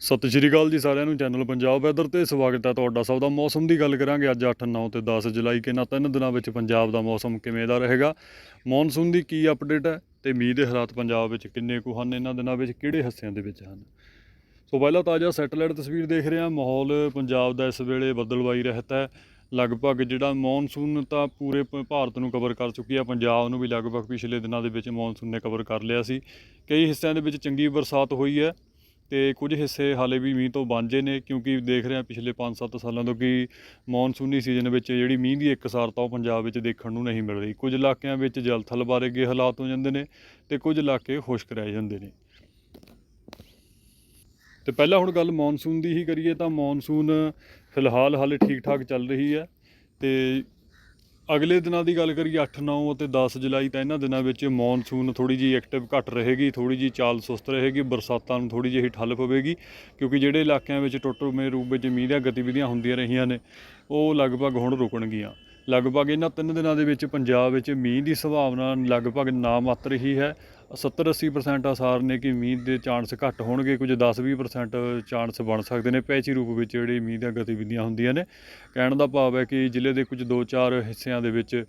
ਸਤਿ ਸ਼੍ਰੀ ਅਕਾਲ ਜੀ ਸਾਰਿਆਂ ਨੂੰ, ਚੈਨਲ ਪੰਜਾਬ ਵੈਦਰ ਤੇ ਸਵਾਗਤ ਹੈ ਤੁਹਾਡਾ ਸਭ ਦਾ। ਮੌਸਮ ਦੀ ਗੱਲ ਕਰਾਂਗੇ, ਅੱਜ 8 9 ਤੇ 10 ਜੁਲਾਈ ਕਿਨਾਂ ਤਿੰਨ ਦਿਨਾਂ ਵਿੱਚ ਪੰਜਾਬ ਦਾ ਮੌਸਮ ਕਿਵੇਂ ਦਾ ਰਹੇਗਾ? ਮੌਨਸੂਨ ਦੀ ਕੀ ਅਪਡੇਟ ਹੈ ਤੇ ਮੀਂਹ ਦੇ ਹਾਲਾਤ ਪੰਜਾਬ ਵਿੱਚ ਕਿੰਨੇ ਕੁ ਹਨ, ਇਹਨਾਂ ਦਿਨਾਂ ਵਿੱਚ ਕਿਹੜੇ ਹਿੱਸਿਆਂ ਦੇ ਵਿੱਚ ਹਨ? ਸੋ ਪਹਿਲਾਂ ਤਾਜ਼ਾ ਸੈਟੇਲਾਈਟ ਤਸਵੀਰ ਦੇਖ ਰਹੇ ਹਾਂ। ਮਾਹੌਲ ਪੰਜਾਬ ਦਾ ਇਸ ਵੇਲੇ ਬਦਲਵਾਈ ਰਹਿਤ ਹੈ। ਲਗਭਗ ਜਿਹੜਾ ਮੌਨਸੂਨ ਤਾਂ ਪੂਰੇ ਭ- ਭਾਰਤ ਨੂੰ ਕਵਰ ਕਰ ਚੁੱਕੀ ਹੈ, ਪੰਜਾਬ ਨੂੰ ਵੀ ਲਗਭਗ ਪਿਛਲੇ ਦਿਨਾਂ ਦੇ ਵਿੱਚ ਮੌਨਸੂਨ ਨੇ ਕਵਰ ਕਰ ਲਿਆ ਸੀ। ਕਈ ਹਿੱਸਿਆਂ ਦੇ ਵਿੱਚ ਚੰਗੀ ਬਰਸਾਤ ਹੋਈ ਹੈ। ਤੇ ਕੁਝ ਹਿੱਸੇ ਹਾਲੇ ਵੀ ਮੀਂਹ ਤੋਂ ਵਾਂਝੇ ਨੇ, ਕਿਉਂਕਿ ਦੇਖ ਰਹੇ ਹਾਂ ਪਿਛਲੇ 5-7 ਸਾਲਾਂ ਤੋਂ ਕਿ ਮੌਨਸੂਨੀ ਸੀਜ਼ਨ ਵਿੱਚ ਜਿਹੜੀ ਮੀਂਹ ਦੀ ਇਕਸਾਰਤਾ ਉਹ ਪੰਜਾਬ ਵਿੱਚ ਦੇਖਣ ਨੂੰ ਨਹੀਂ ਮਿਲ ਰਹੀ। ਕੁਝ ਇਲਾਕਿਆਂ ਵਿੱਚ ਜਲਥਲ ਬਾਰੇਗੇ ਹਾਲਾਤ ਹੋ ਜਾਂਦੇ ਨੇ ਤੇ ਕੁਝ ਇਲਾਕੇ ਖੁਸ਼ਕ ਰਹਿ ਜਾਂਦੇ ਨੇ। ਤੇ ਪਹਿਲਾਂ ਹੁਣ ਗੱਲ ਮੌਨਸੂਨ ਦੀ ਹੀ ਕਰੀਏ ਤਾਂ ਮੌਨਸੂਨ ਫਿਲਹਾਲ ਹਾਲੇ ਠੀਕ ਠਾਕ ਚੱਲ ਰਹੀ ਹੈ ਤੇ ਅਗਲੇ ਦਿਨਾਂ ਦੀ ਗੱਲ ਕਰੀਏ 8 9 ਅਤੇ 10 ਜੁਲਾਈ ਤਾਂ ਇਹਨਾਂ ਦਿਨਾਂ ਵਿੱਚ ਮੌਨਸੂਨ ਥੋੜੀ ਜਿਹੀ ਐਕਟਿਵ ਘੱਟ ਰਹੇਗੀ ਥੋੜੀ ਜਿਹੀ ਚਾਲ ਸੁਸਤ ਰਹੇਗੀ, ਬਰਸਾਤਾਂ ਨੂੰ ਥੋੜੀ ਜਿਹੀ ਠੱਲ ਪਵੇਗੀ, ਕਿਉਂਕਿ ਜਿਹੜੇ ਇਲਾਕਿਆਂ ਵਿੱਚ ਟੁੱਟਵੇਂ ਰੂਪ ਵਿੱਚ ਮੀਂਹ ਦੀਆਂ ਗਤੀਵਿਧੀਆਂ ਹੁੰਦੀਆਂ ਰਹੀਆਂ ਨੇ, ਉਹ ਲਗਭਗ ਹੁਣ ਰੁਕਣਗੀਆਂ। ਲਗਭਗ ਇਹਨਾਂ ਤਿੰਨ ਦਿਨਾਂ ਦੇ ਵਿੱਚ ਪੰਜਾਬ ਵਿੱਚ ਮੀਂਹ ਦੀ ਸੰਭਾਵਨਾ ਲਗਭਗ ਨਾ ਮਾਤਰ ਹੀ ਹੈ। 70-80% ਅਸਾਰ ਨੇ ਕਿ ਮੀਂਹ ਦੇ ਚਾਂਸ ਘੱਟ ਹੋਣਗੇ, ਕੁਝ 10-20% ਚਾਂਸ ਬਣ ਸਕਦੇ ਨੇ। ਪੈਚੀ ਰੂਪ ਵਿੱਚ ਜਿਹੜੀ ਮੀਂਹ ਦੀਆਂ ਗਤੀਵਿਧੀਆਂ ਹੁੰਦੀਆਂ ਨੇ, ਕਹਿਣ ਦਾ ਭਾਵ ਹੈ ਕਿ ਜ਼ਿਲ੍ਹੇ ਦੇ ਕੁਝ 2-4 ਹਿੱਸਿਆਂ ਦੇ ਵਿੱਚ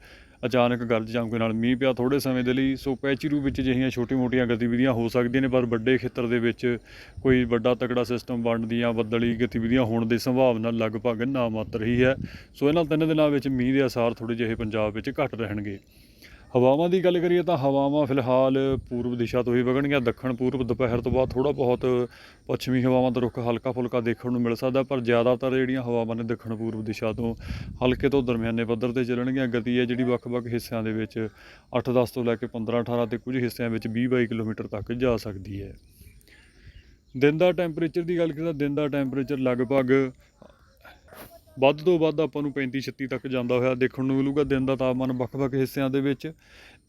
ਅਚਾਨਕ ਗਰਜ ਚਮਕ ਨਾਲ ਮੀਂਹ ਪਿਆ ਥੋੜੇ ਸਮੇਂ ਦੇ ਲਈ। ਸੋ ਪੈਚੀ ਰੂਪ ਵਿੱਚ ਜਿਹੀਆਂ ਛੋਟੀ-ਮੋਟੀਆਂ ਗਤੀਵਿਧੀਆਂ ਹੋ ਸਕਦੀਆਂ ਨੇ, ਪਰ ਵੱਡੇ ਖੇਤਰ ਦੇ ਵਿੱਚ ਕੋਈ ਵੱਡਾ ਤਕੜਾ ਸਿਸਟਮ ਬਣਨ ਦੀਆਂ ਬੱਦਲੀ ਗਤੀਵਿਧੀਆਂ ਹੋਣ ਦੀ ਸੰਭਾਵਨਾ ਲਗਭਗ ਨਾ ਮਾਤਰ ਹੀ ਹੈ। ਸੋ ਇਹਨਾਂ ਤਿੰਨ ਦਿਨਾਂ ਵਿੱਚ ਮੀਂਹ ਦੇ ਅਸਾਰ ਥੋੜੇ ਜਿਹੇ ਪੰਜਾਬ ਵਿੱਚ ਘੱਟ ਰਹਿਣਗੇ। ਹਵਾਵਾਂ ਦੀ ਗੱਲ ਕਰੀਏ ਤਾਂ ਹਵਾਵਾਂ ਫਿਲਹਾਲ ਪੂਰਬ ਦਿਸ਼ਾ ਤੋਂ ਹੀ ਵਗਣਗੀਆਂ। ਦੱਖਣ, ਪੂਰਬ, ਦੁਪਹਿਰ ਤੋਂ ਬਾਅਦ ਥੋੜਾ ਬਹੁਤ ਪੱਛਮੀ ਹਵਾਵਾਂ ਦਾ ਰੁੱਖ ਹਲਕਾ ਫੁਲਕਾ ਦੇਖਣ ਨੂੰ ਮਿਲ ਸਕਦਾ, ਪਰ ਜ਼ਿਆਦਾਤਰ ਜਿਹੜੀਆਂ ਹਵਾਵਾਂ ਨੇ ਦੱਖਣ, ਪੂਰਬ ਦਿਸ਼ਾ ਤੋਂ ਹਲਕੇ ਤੋਂ ਦਰਮਿਆਨੇ ਪੱਧਰ ਤੇ ਚੱਲਣਗੀਆਂ। ਗਤੀ ਹੈ ਜਿਹੜੀ ਵੱਖ-ਵੱਖ ਹਿੱਸਿਆਂ ਦੇ ਵਿੱਚ 8-10 ਤੋਂ ਲੈ ਕੇ 15-18 ਤੇ ਕੁਝ ਹਿੱਸਿਆਂ ਵਿੱਚ 20-22 ਕਿਲੋਮੀਟਰ ਤੱਕ ਜਾ ਸਕਦੀ ਹੈ। ਦਿਨ ਦਾ ਟੈਂਪਰੇਚਰ ਦੀ ਗੱਲ ਕਰੀਏ ਤਾਂ ਦਿਨ ਦਾ ਟੈਂਪਰੇਚਰ ਲਗਭਗ ਵੱਧ ਤੋਂ ਵੱਧ ਆਪਾਂ ਨੂੰ 35 36 ਤੱਕ ਜਾਂਦਾ ਹੋਇਆ ਦੇਖਣ ਨੂੰ ਮਿਲੂਗਾ, ਦਿਨ ਦਾ ਤਾਪਮਾਨ ਵੱਖ-ਵੱਖ ਹਿੱਸਿਆਂ ਦੇ ਵਿੱਚ।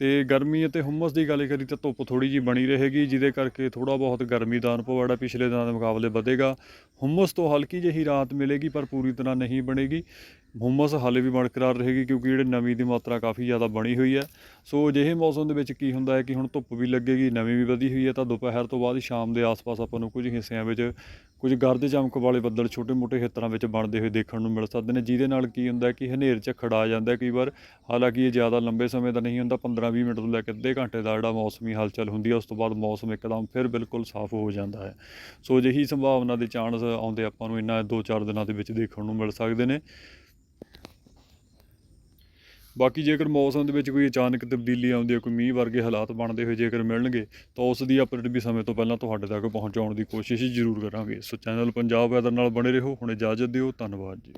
ਤੇ ਗਰਮੀ ਅਤੇ ਹੁਮਸ ਦੀ ਗੱਲ ਕਰੀ ਤਾਂ ਧੁੱਪ ਥੋੜੀ ਜੀ ਬਣੀ ਰਹੇਗੀ, ਜਿਹਦੇ ਕਰਕੇ ਥੋੜਾ ਬਹੁਤ ਗਰਮੀ ਦਾ ਅਨੁਭਵ ਜਿਹੜਾ ਪਿਛਲੇ ਦਿਨਾਂ ਦੇ ਮੁਕਾਬਲੇ ਵਧੇਗਾ। ਹੁਮਸ ਤੋਂ ਹਲਕੀ ਜਿਹੀ ਰਾਹਤ ਮਿਲੇਗੀ ਪਰ ਪੂਰੀ ਤਰ੍ਹਾਂ ਨਹੀਂ ਬਣੇਗੀ। ਹੁਮਸ ਹਾਲੇ ਵੀ ਬਰਕਰਾਰ ਰਹੇਗੀ ਕਿਉਂਕਿ ਜਿਹੜੇ ਨਮੀ ਦੀ ਮਾਤਰਾ ਕਾਫੀ ਜ਼ਿਆਦਾ ਬਣੀ ਹੋਈ ਹੈ। ਸੋ ਅਜਿਹੇ ਮੌਸਮ ਦੇ ਵਿੱਚ ਕੀ ਹੁੰਦਾ ਹੈ ਕਿ ਹੁਣ ਧੁੱਪ ਵੀ ਲੱਗੇਗੀ, ਨਮੀ ਵੀ ਵਧੀ ਹੋਈ ਹੈ ਤਾਂ ਦੁਪਹਿਰ ਤੋਂ ਬਾਅਦ ਸ਼ਾਮ ਦੇ ਆਸ-ਪਾਸ ਆਪਾਂ ਨੂੰ ਕੁਝ ਹਿੱਸਿਆਂ ਵਿੱਚ, ਕੁਝ ਗਰਦ ਚਮਕ ਵਾਲੇ ਬੱਦਲ ਛੋਟੇ-ਮੋਟੇ ਖੇਤਰਾਂ ਵਿੱਚ ਬਣਦੇ ਹੋਏ ਦੇਖਣ ਨੂੰ ਮਿਲ ਸਕਦੇ ਨੇ, ਜਿਹਦੇ ਨਾਲ ਕੀ ਹੁੰਦਾ ਕਿ ਹਨੇਰ ਝੱਖੜ ਆ ਜਾਂਦਾ ਕਈ ਵਾਰ। ਹਾਲਾਂਕਿ ਇਹ ਜ਼ਿਆਦਾ ਲੰਬੇ ਸਮੇਂ ਦਾ ਨਹੀਂ ਹੁੰਦਾ 15-20 ਮਿੰਟ ਤੋਂ ਲੈ ਕੇ ਅੱਧੇ ਘੰਟੇ ਦਾ ਜਿਹੜਾ ਮੌਸਮੀ ਹਲਚਲ ਹੁੰਦੀ ਹੈ ਉਸ ਤੋਂ ਬਾਅਦ ਮੌਸਮ ਇੱਕਦਮ ਫਿਰ ਬਿਲਕੁਲ ਸਾਫ਼ ਹੋ ਜਾਂਦਾ ਹੈ। ਸੋ ਅਜਿਹੀ ਸੰਭਾਵਨਾ ਦੇ ਚਾਂਸ ਆਉਂਦੇ ਆਪਾਂ ਨੂੰ ਇਹਨਾਂ 2-4 ਦਿਨਾਂ ਦੇ ਵਿੱਚ ਦੇਖਣ ਨੂੰ ਮਿਲ ਸਕਦੇ ਨੇ। ਬਾਕੀ ਜੇਕਰ ਮੌਸਮ ਦੇ ਵਿੱਚ ਕੋਈ ਅਚਾਨਕ ਤਬਦੀਲੀ ਆਉਂਦੀ ਹੈ ਕੋਈ ਮੀਂਹ ਵਰਗੇ ਹਾਲਾਤ ਬਣਦੇ ਹੋਏ ਜੇਕਰ ਮਿਲਣਗੇ, ਤਾਂ ਉਸ ਦੀ ਅਪਡੇਟ ਵੀ ਸਮੇਂ ਤੋਂ ਪਹਿਲਾਂ ਤੁਹਾਡੇ ਤੱਕ ਪਹੁੰਚਾਉਣ ਦੀ ਕੋਸ਼ਿਸ਼ ਜ਼ਰੂਰ ਕਰਾਂਗੇ। ਸੋ ਚੈਨਲ ਪੰਜਾਬ ਵੈਦਰ ਨਾਲ ਬਣੇ ਰਹੋ, ਹੁਣ ਇਜਾਜ਼ਤ ਦਿਓ, ਧੰਨਵਾਦ ਜੀ।